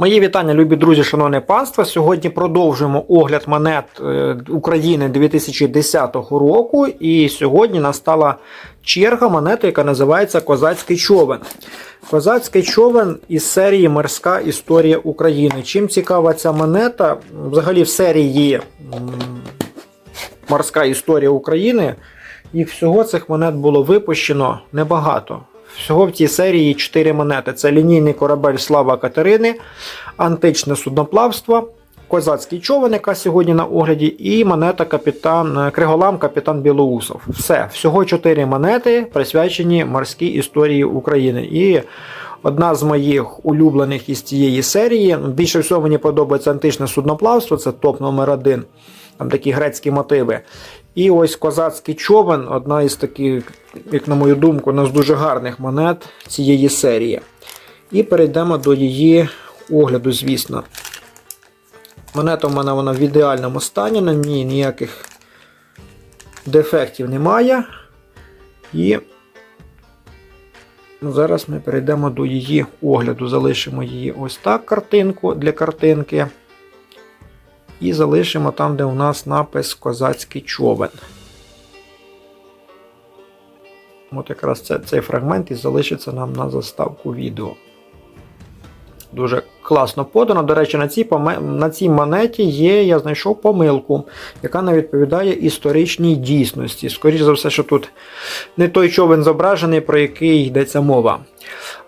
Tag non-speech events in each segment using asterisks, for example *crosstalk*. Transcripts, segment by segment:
Мої вітання, любі друзі, шановне панство. Сьогодні продовжуємо огляд монет е, України 2010 року. І сьогодні настала черга монети, яка називається Козацький човен. Козацький човен із серії Морська історія України. Чим цікава ця монета? Взагалі в серії Морська історія України. Їх всього цих монет було випущено небагато. Всього в цій серії 4 монети: це лінійний корабель Слава Катерини, античне судноплавство, козацький човен, яка сьогодні на огляді, і монета капітан Криголам Капітан Білоусов. Все, всього 4 монети присвячені морській історії України. І одна з моїх улюблених із цієї серії. Більше всього мені подобається античне судноплавство, це топ номер один. Там такі грецькі мотиви. І ось козацький човен одна із таких, як на мою думку, одна дуже гарних монет цієї серії. І перейдемо до її огляду, звісно. Монета в мене вона в ідеальному стані, на ній ніяких дефектів немає. І зараз ми перейдемо до її огляду. Залишимо її ось так картинку для картинки. І залишимо там, де у нас напис Козацький човен. От якраз це, цей фрагмент і залишиться нам на заставку відео. Дуже класно подано. До речі, на цій, на цій монеті є, я знайшов помилку, яка не відповідає історичній дійсності. Скоріше за все, що тут не той човен зображений, про який йдеться мова.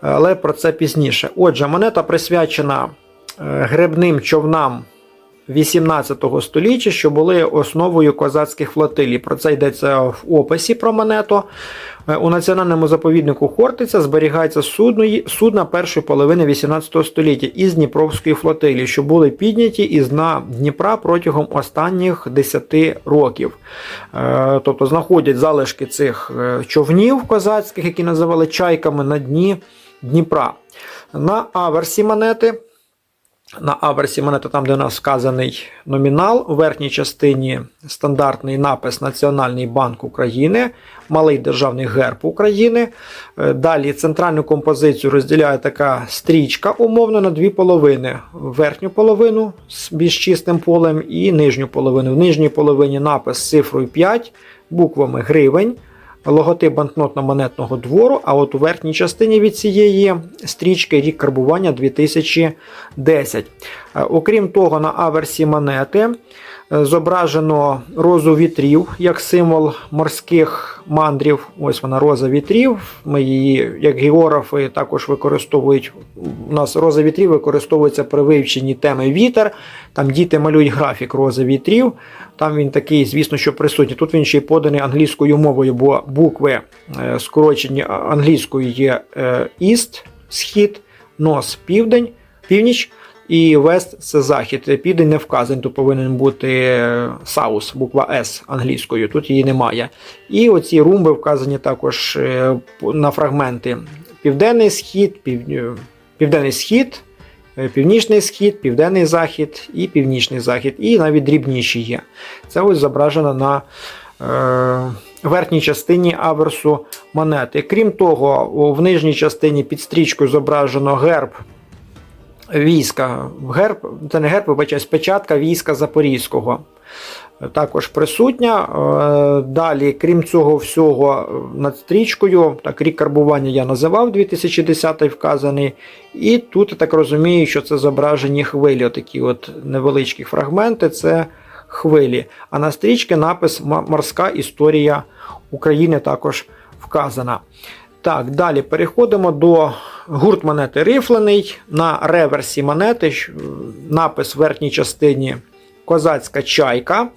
Але про це пізніше. Отже, монета присвячена е, гребним човнам 18 століття, що були основою козацьких флотилій. Про це йдеться в описі про монету. Е, У національному заповіднику Хортиця зберігається судна першої половини 18 століття із Дніпровської флотилії, що були підняті із дна Дніпра протягом останніх 10 років. Е, Тобто знаходять залишки цих е, човнів козацьких, які називали чайками на дні Дніпра. На аверсі монети. На аверсі монети, там, де у нас вказаний номінал, у верхній частині стандартний напис Національний банк України, малий державний герб України. Е, Далі центральну композицію розділяє така стрічка умовно на дві половини. Верхню половину з більш чистим полем і нижню половину. В нижній половині напис з цифрою 5, буквами гривень логотип банкнотно-монетного двору, а от у верхній частині від цієї стрічки рік карбування 2010. Е, Окрім того, на аверсі монети е, зображено розу вітрів як символ морських мандрів. Ось вона роза вітрів. Ми її, як географи, також використовують. У нас роза вітрів використовується при вивченні теми вітер. Там діти малюють графік рози вітрів. Там він такий, звісно, що присутній. Тут він ще й поданий англійською мовою, бо букви е, скорочені англійською є East, схід, нос південь, північ. І West – це захід. Південь не вказаний, тут повинен бути South, буква S англійською, тут її немає. І оці румби вказані також е, на фрагменти. Південний схід, пів... південний схід, е, північний схід, південний захід і північний захід, і навіть дрібніші є. Це ось зображено на е, верхній частині аверсу монети. Крім того, в нижній частині під стрічкою зображено герб війська. Герб, це не герб, вибачаюсь, печатка війська Запорізького. Також присутня. Е, Далі, крім цього всього, над стрічкою, так, рік карбування я називав 2010 вказаний. І тут я так розумію, що це зображені хвилі, отакі от невеличкі фрагменти, це хвилі. А на стрічці напис Морська історія України також вказана. Так, далі переходимо до гурт монети рифлений. На реверсі монети напис в верхній частині Козацька чайка.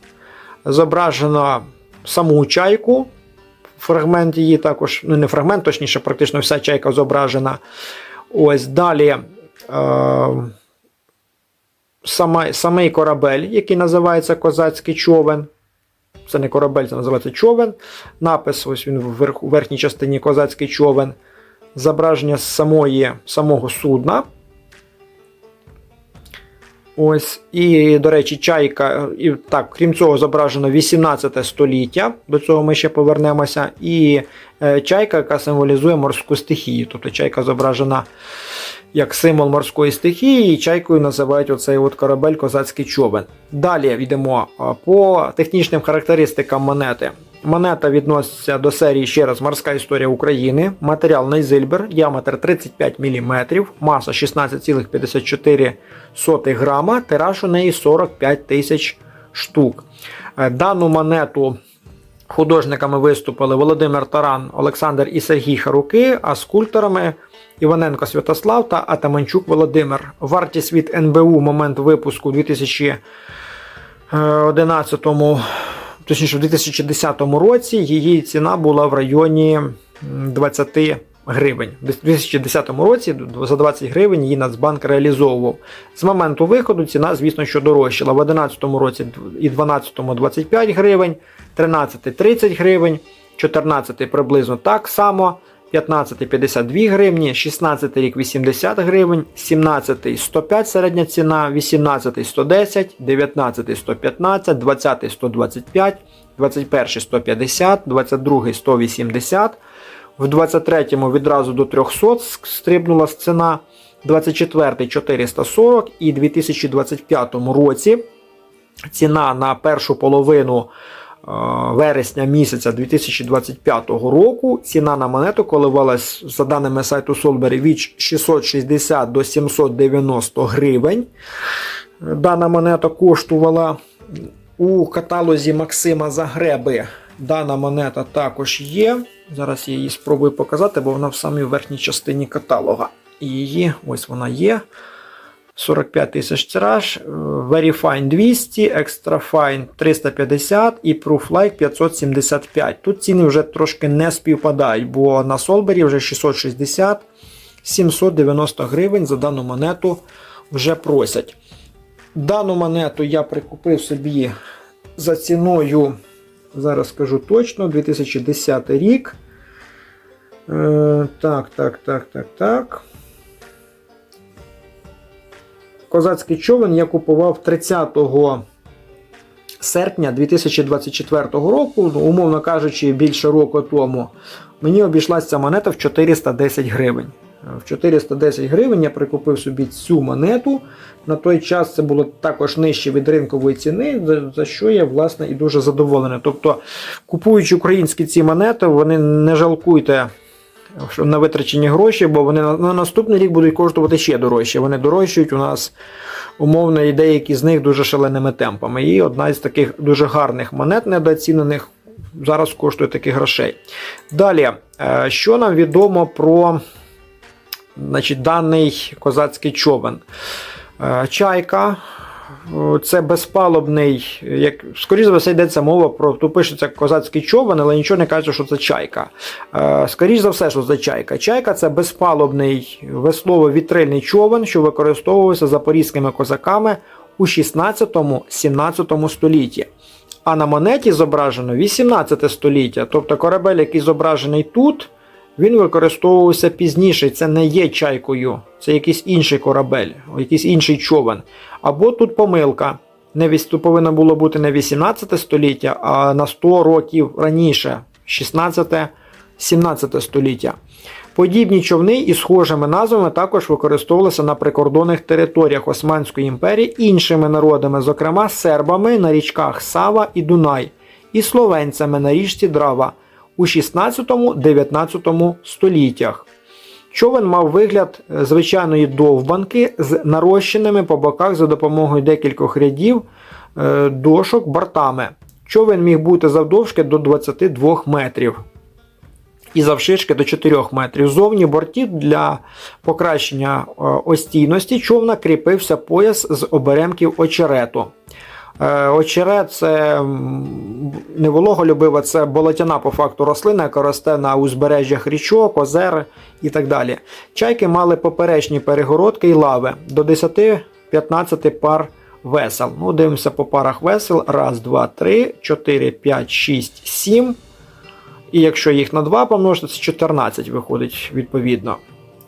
Зображено саму чайку. Фрагмент її також, ну не фрагмент, точніше, практично вся чайка зображена. Ось далі е, самий корабель, який називається Козацький човен. Це не корабель, це називається човен. Напис, ось він в верхній частині козацький човен. Зображення самої, самого судна. Ось, і, до речі, чайка, і так, крім цього, зображено 18 століття, до цього ми ще повернемося. І е, чайка, яка символізує морську стихію. Тобто чайка зображена як символ морської стихії, і чайкою називають оцей от корабель козацький човен. Далі йдемо по технічним характеристикам монети. Монета відноситься до серії ще раз Морська історія України. Матеріал Нейзильбер, діаметр 35 мм, маса 16,54 грама, тираж у неї 45 тисяч штук. Е, Дану монету художниками виступили Володимир Таран, Олександр і Сергій Харуки, а скульпторами Іваненко Святослав та Атаманчук Володимир. Вартість від НБУ момент випуску у 2011 точніше, в 2010 році її ціна була в районі 20 гривень. В 2010 році за 20 гривень її Нацбанк реалізовував. З моменту виходу ціна, звісно, що дорожчала. В 2011 році і 2012 25 гривень, 13 30 гривень, 14 приблизно так само. 15 52 гривні, 16 рік 80 гривень, 17 105 середня ціна, 18 110, 19 115, 20 125, 21 150, 22 180, в 23-му відразу до 300 стрибнула ціна, 24 440 і 2025 році ціна на першу половину вересня місяця 2025 року ціна на монету коливалась за даними сайту Solberry від 660 до 790 гривень. Дана монета коштувала у каталозі Максима Загреби. Дана монета також є. Зараз я її спробую показати, бо вона в самій верхній частині каталога. І її ось вона є. 45 тисяч тираж, е, Very Fine 200, Extra Fine 350 і Proof Like 575. Тут ціни вже трошки не співпадають, бо на Солбері вже 660, 790 гривень за дану монету вже просять. Дану монету я прикупив собі за ціною, зараз скажу точно, 2010 рік. Е, так, так, так, так, так. Козацький човен я купував 30 серпня 2024 року, ну, умовно кажучи, більше року тому. Мені обійшлася ця монета в 410 гривень. В 410 гривень я прикупив собі цю монету. На той час це було також нижче від ринкової ціни, за- що я власне і дуже задоволений. Тобто, купуючи українські ці монети, вони не жалкуйте на витрачені гроші, бо вони на, на наступний рік будуть коштувати ще дорожче. Вони дорожчають у нас умовно і деякі з них дуже шаленими темпами. І одна із таких дуже гарних монет недооцінених зараз коштує таких грошей. Далі, е, що нам відомо про значить, даний козацький човен? Е, Чайка. Це безпалубний, як скоріше за все йдеться мова про тут пишеться козацький човен, але нічого не каже, що це чайка. Е, скоріше за все, що це чайка. Чайка це безпалубний веслово-вітрильний човен, що використовувався запорізькими козаками у 16-17 столітті. А на монеті зображено 18 століття. Тобто корабель, який зображений тут, він використовувався пізніше. Це не є чайкою, це якийсь інший корабель, якийсь інший човен. Або тут помилка. Не повинно було бути не 18 століття, а на 100 років раніше, 16-17 століття. Подібні човни із схожими назвами також використовувалися на прикордонних територіях Османської імперії іншими народами, зокрема сербами на річках Сава і Дунай, і словенцями на річці Драва у 16-19 століттях. Човен мав вигляд е, звичайної довбанки з нарощеними по боках за допомогою декількох рядів е, дошок бортами. Човен міг бути завдовжки до 22 метрів і завширшки до 4 метрів. Зовні бортів для покращення е, остійності човна кріпився пояс з оберемків очерету. Е, Очерет це не вологолюбива, це болотяна по факту рослина, яка росте на узбережжях річок, озер і так далі. Чайки мали поперечні перегородки і лави до 10-15 пар весел. Ну, дивимося по парах весел. Раз, два, три, 4, 5, 6, 7. І якщо їх на 2 помножити, це 14 виходить відповідно.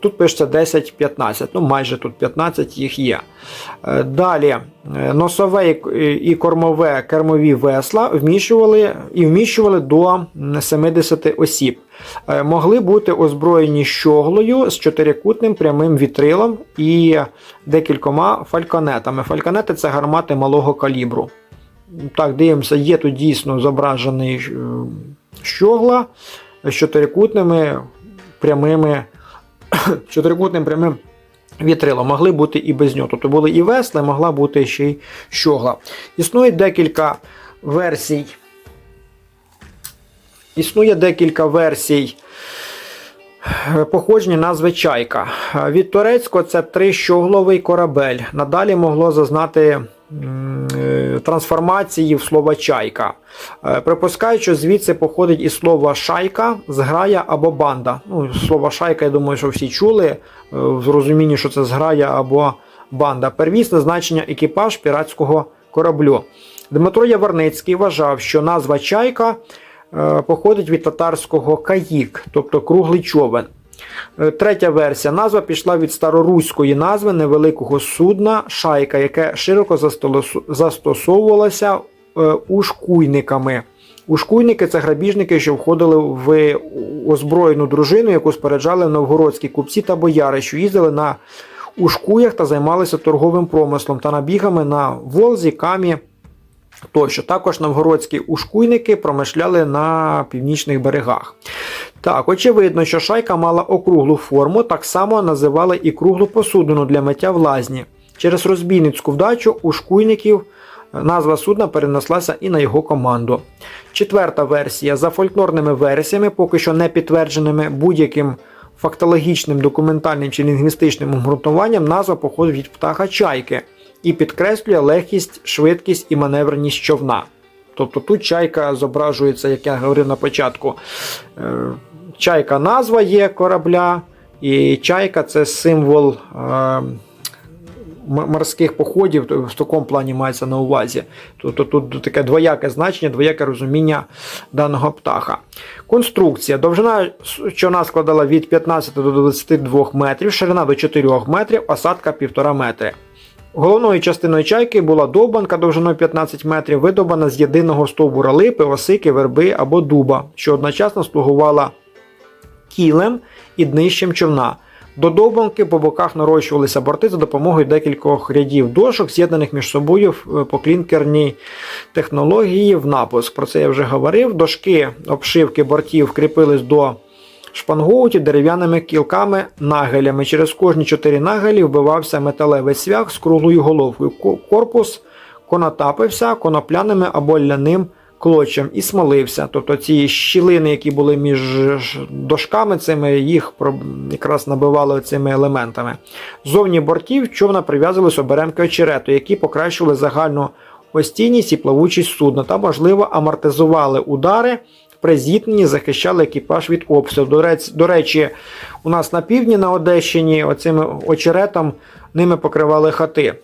Тут пишеться 10-15, ну майже тут 15 їх є. Е, Далі е, носове і- кормове кермові весла вміщували і вміщували до 70 осіб. Е, Могли бути озброєні щоглою з чотирикутним прямим вітрилом і декількома фальконетами. Фальконети це гармати малого калібру. Так, дивимося, є тут дійсно зображений щогла з чотирикутними прямими *coughs* чотирикутним прямим вітрилом. Могли бути і без нього. Тобто були і весли, могла бути ще й щогла. Існує декілька версій. Існує декілька версій е, походження назви чайка. Е, Від турецького це трищогловий корабель. Надалі могло зазнати трансформації в слово чайка. Е, Припускають, що звідси походить і слово шайка, зграя або банда. Ну, слово шайка, я думаю, що всі чули е, в розумінні, що це зграя або банда. Первісне значення екіпаж піратського кораблю. Дмитро Яворницький вважав, що назва чайка е, походить від татарського каїк, тобто круглий човен. Е, Третя версія. Назва пішла від староруської назви невеликого судна шайка, яке широко застосовувалося е, ушкуйниками. Ушкуйники це грабіжники, що входили в озброєну дружину, яку споряджали новгородські купці та бояри, що їздили на ушкуях та займалися торговим промислом та набігами на Волзі, Камі тощо. Також новгородські ушкуйники промишляли на північних берегах. Так, очевидно, що шайка мала округлу форму, так само називали і круглу посудину для миття в лазні. Через розбійницьку вдачу ушкуйників назва судна перенеслася і на його команду. Четверта версія за фольклорними версіями, поки що не підтвердженими будь-яким фактологічним, документальним чи лінгвістичним обґрунтуванням, назва походить від птаха чайки і підкреслює легкість, швидкість і маневреність човна. Тобто тут чайка зображується, як я говорив на початку. е, Чайка назва є корабля, і чайка це символ е, морських походів, в такому плані мається на увазі. Тобто тут таке двояке значення, двояке розуміння даного птаха. Конструкція. Довжина човна складала від 15 до 22 метрів, ширина до 4 метрів, осадка 1,5 метри. Головною частиною чайки була довбанка довжиною 15 метрів, видобана з єдиного стовбура липи, осики, верби або дуба, що одночасно слугувала кілем і днищем човна. До довбанки по боках нарощувалися борти за допомогою декількох рядів дошок, з'єднаних між собою е, по клінкерній технології в напуск. Про це я вже говорив. Дошки обшивки бортів кріпились до шпангоутів дерев'яними кілками нагелями. Через кожні чотири нагелі вбивався металевий свях з круглою головкою. Корпус конотапився конопляними або ляним клочем і смолився. Тобто ці щілини, які були між дошками, цими їх якраз набивали цими елементами. Зовні бортів човна прив'язувалися оберемки очерету, які покращували загальну постійність і плавучість судна та, можливо, амортизували удари. При зіткненні захищали екіпаж від обстрілу. До речі, у нас на півдні на Одещині оцими очеретом ними покривали хати.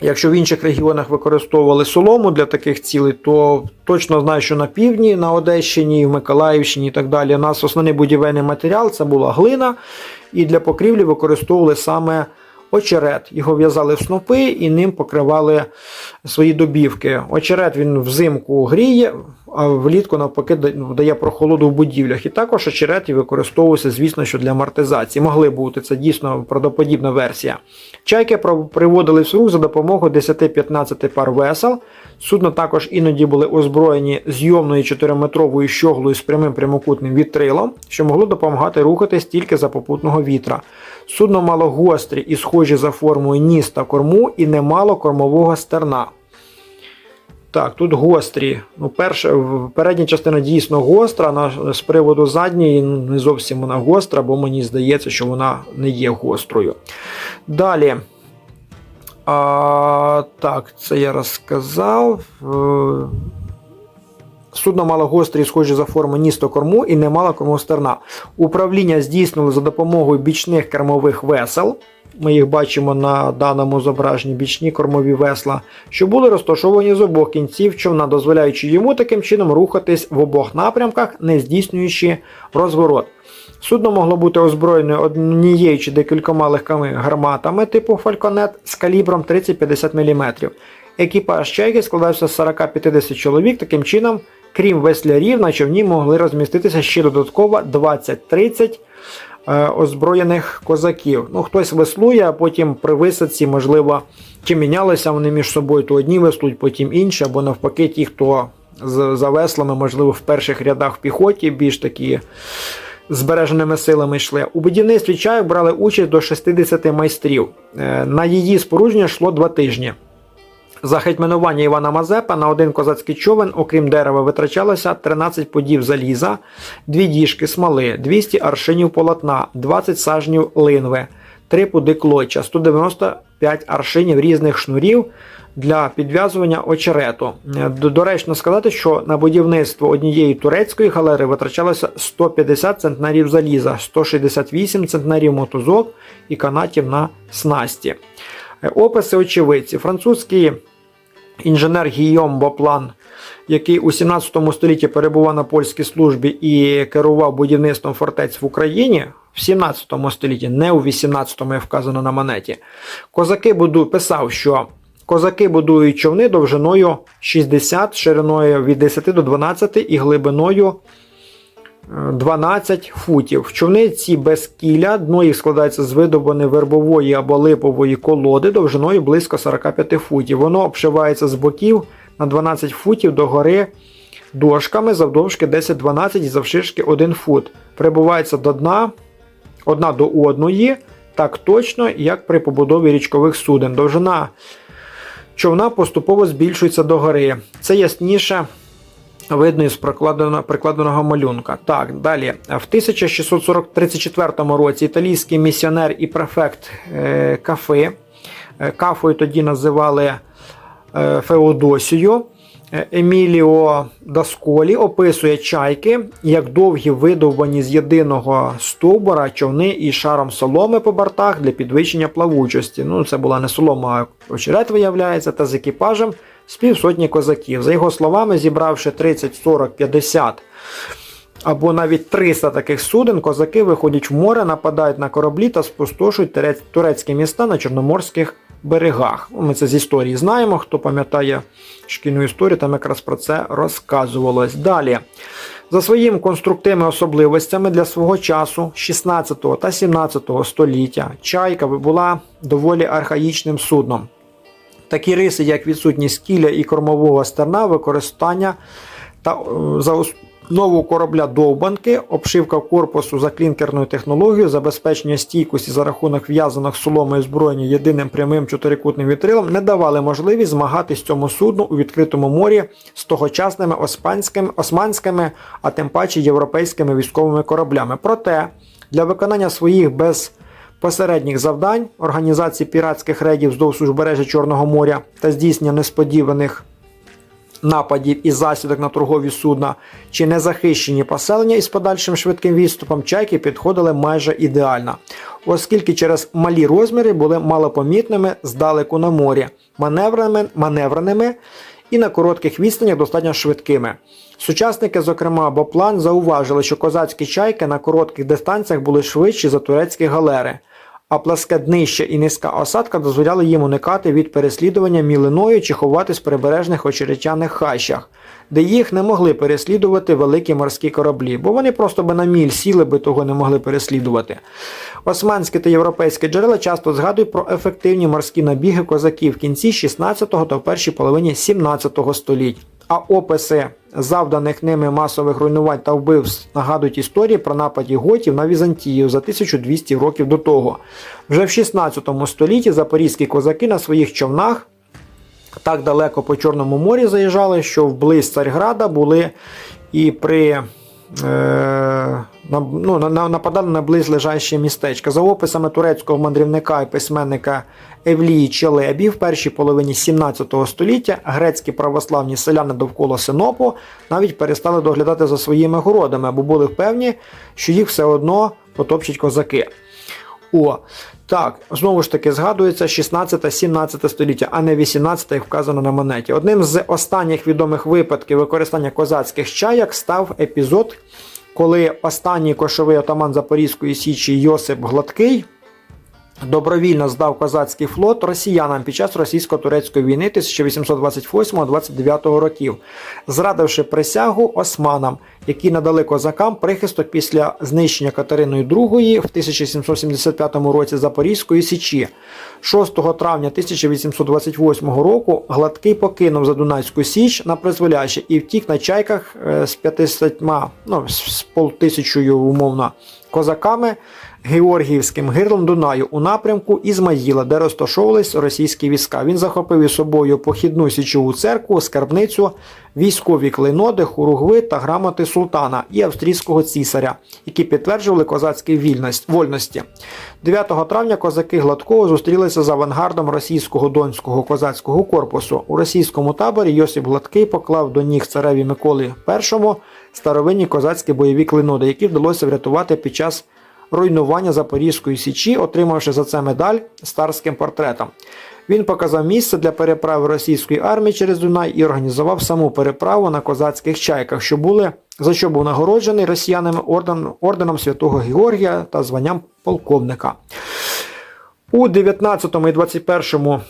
Якщо в інших регіонах використовували солому для таких цілей, то точно знаю, що на півдні, на Одещині, в Миколаївщині і так далі, у нас основний будівельний матеріал це була глина, і для покрівлі використовували саме очерет. Його в'язали в снопи і ним покривали свої добівки. Очерет він взимку гріє, а влітку навпаки дає прохолоду в будівлях. І також очерет і використовувався, звісно, що для амортизації. Могли бути це дійсно правдоподібна версія. Чайки приводили в рух за допомогою 10-15 пар весел. Судно також іноді були озброєні зйомною 4-метровою щоглою з прямим прямокутним вітрилом, що могло допомагати рухатись тільки за попутного вітра. Судно мало гострі і схожі за формою ніс та корму і не мало кормового стерна. Так, тут гострі. Ну, перша, передня частина дійсно гостра, на, з приводу задньої не зовсім вона гостра, бо мені здається, що вона не є гострою. Далі. А, так, це я розказав. Судно мало гострі, схожі за форму ніс та корму і не мало кормостерна. Управління здійснили за допомогою бічних кермових весел. Ми їх бачимо на даному зображенні бічні кормові весла, що були розташовані з обох кінців човна, дозволяючи йому таким чином рухатись в обох напрямках, не здійснюючи розворот. Судно могло бути озброєне однією чи декількома легкими гарматами типу Фальконет з калібром 30-50 мм. Екіпаж чайки складався з 40-50 чоловік, таким чином, крім веслярів, на човні могли розміститися ще додатково 20-30 е, озброєних козаків. Ну, Хтось веслує, а потім при висадці, можливо, чи мінялися вони між собою, то одні веслують, потім інші, або навпаки, ті, хто за веслами, можливо, в перших рядах в піхоті більш такі збереженими силами йшли. У будівництві чайок брали участь до 60 майстрів. Е, На її спорудження йшло два тижні. За гетьманування Івана Мазепа на один козацький човен, окрім дерева, витрачалося 13 подів заліза, 2 діжки смоли, 200 аршинів полотна, 20 сажнів линви, 3 пуди клоча, 195 аршинів різних шнурів для підв'язування очерету. Доречно сказати, що на будівництво однієї турецької галери витрачалося 150 центнерів заліза, 168 центнерів мотузок і канатів на снасті. Е, Описи очевидці. Французький інженер Гійом Боплан, який у 17 столітті перебував на польській службі і керував будівництвом фортець в Україні. В 17 столітті, не у 18-му, як вказано на монеті, козаки буду... писав, що козаки будують човни довжиною 60, шириною від 10 до 12 і глибиною 12 футів. Човни ці без кіля, дно їх складається з видобаної вербової або липової колоди довжиною близько 45 футів. Воно обшивається з боків на 12 футів до гори дошками завдовжки 10-12 і завширшки 1 фут. Прибувається до дна одна до одної, так точно, як при побудові річкових суден. Довжина човна поступово збільшується до гори. Це ясніше видно із прикладеного, малюнка. Так, далі. В 1634 році італійський місіонер і префект е, Кафи, е, Кафою тоді називали е, Феодосію, Еміліо Дасколі описує чайки як довгі видовбані з єдиного стовбура човни із шаром соломи по бортах для підвищення плавучості. Ну, це була не солома, а очерет виявляється, та з екіпажем з півсотні козаків. За його словами, зібравши 30, 40, 50 або навіть 300 таких суден, козаки виходять в море, нападають на кораблі та спустошують турецькі міста на чорноморських берегах. Ми це з історії знаємо. Хто пам'ятає шкільну історію, там якраз про це розказувалось. Далі. За своїми конструктивними особливостями для свого часу 16 та 17 століття чайка була доволі архаїчним судном. Такі риси, як відсутність кіля і кормового стерна, використання та е, за основу корабля довбанки, обшивка корпусу за клінкерною технологією, забезпечення стійкості за рахунок в'язаних соломою зброєння єдиним прямим чотирикутним вітрилом не давали можливість змагатись цьому судну у відкритому морі з тогочасними оспанськими, османськими, а тим паче європейськими військовими кораблями. Проте для виконання своїх без посередніх завдань організації піратських рейдів вздовж узбережжя Чорного моря та здійснення несподіваних нападів і засідок на торгові судна чи незахищені поселення із подальшим швидким відступом чайки підходили майже ідеально, оскільки через малі розміри були малопомітними здалеку на морі, маневреними, маневреними і на коротких відстанях достатньо швидкими. Сучасники, зокрема Боплан, зауважили, що козацькі чайки на коротких дистанціях були швидші за турецькі галери, а пласке днище і низька осадка дозволяли їм уникати від переслідування мілиною чи ховатись в прибережних очеретяних хащах, де їх не могли переслідувати великі морські кораблі, бо вони просто би на міль сіли би того не могли переслідувати. Османські та європейські джерела часто згадують про ефективні морські набіги козаків в кінці 16-го та в першій половині 17-го століть. А описи завданих ними масових руйнувань та вбивств нагадують історії про нападі готів на Візантію за 1200 років до того. Вже в 16 столітті запорізькі козаки на своїх човнах так далеко по Чорному морі заїжджали, що вблизь Царьграда були і при ну, на- на- нападали на близлежащі містечка. За описами турецького мандрівника і письменника Евлії Челебі в першій половині 17 століття грецькі православні селяни довкола Синопу навіть перестали доглядати за своїми городами, бо були впевні, що їх все одно потопчуть козаки. О, так, знову ж таки згадується 16-17 століття, а не 18, як вказано на монеті. Одним з останніх відомих випадків використання козацьких чаяк став епізод коли останній кошовий отаман Запорізької Січі Йосип Гладкий добровільно здав козацький флот росіянам під час російсько-турецької війни 1828-29 років, зрадивши присягу османам, які надали козакам прихисток після знищення Катериною II в 1775 році Запорізької Січі. 6 травня 1828 року Гладкий покинув Задунайську Січ на призволяще і втік на чайках е, з 500, ну, з полтисячою умовно козаками Георгіївським гирлом Дунаю у напрямку Ізмаїла, де розташовувались російські війська. Він захопив із собою похідну січову церкву, скарбницю, військові клейноди, хуругви та грамоти султана і австрійського цісаря, які підтверджували козацькі вільність, вольності. 9 травня козаки Гладкого зустрілися з авангардом російського донського козацького корпусу. У російському таборі Йосип Гладкий поклав до ніг цареві Миколи І старовинні козацькі бойові клейноди, які вдалося врятувати під час руйнування Запорізької січі, отримавши за це медаль з царським портретом. Він показав місце для переправи російської армії через Дунай і організував саму переправу на козацьких чайках, що були за що був нагороджений росіянами орден, орденом Святого Георгія та званням полковника. У 19 і 21 е,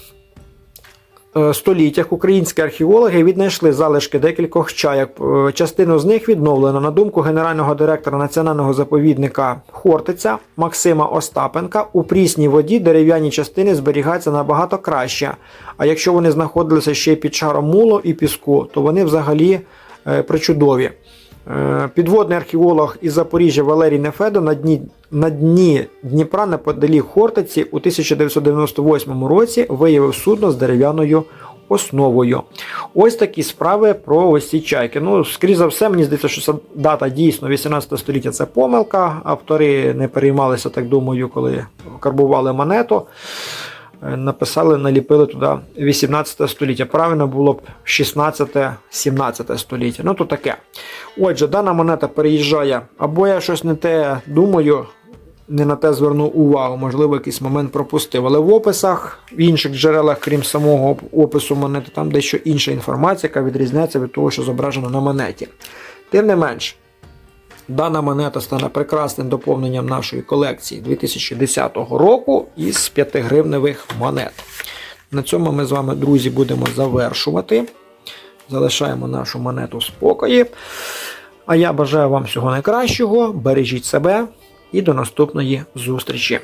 століттях українські археологи віднайшли залишки декількох чаяк. Е, Частину з них відновлено. На думку генерального директора національного заповідника Хортиця Максима Остапенка, у прісній воді дерев'яні частини зберігаються набагато краще. А якщо вони знаходилися ще під шаром мулу і піску, то вони взагалі е, причудові. Е, Підводний археолог із Запоріжжя Валерій Нефедо на дні, на дні Дніпра неподалік Хортиці у 1998 році виявив судно з дерев'яною основою. Ось такі справи про ось ці чайки. Ну, скоріше за все, мені здається, що дата дійсно 18 століття це помилка. Автори не переймалися, так думаю, коли карбували монету. Е, Написали, наліпили туди 18 століття. Правильно було б 16-17 століття. Ну то таке. Отже, дана монета переїжджає, або я щось не те думаю, не на те звернув увагу, можливо, якийсь момент пропустив. Але в описах, в інших джерелах, крім самого опису монети, там дещо інша інформація, яка відрізняється від того, що зображено на монеті. Тим не менш, дана монета стане прекрасним доповненням нашої колекції 2010 року із 5-гривневих монет. На цьому ми з вами, друзі, будемо завершувати. Залишаємо нашу монету в спокої. А я бажаю вам всього найкращого, бережіть себе і до наступної зустрічі.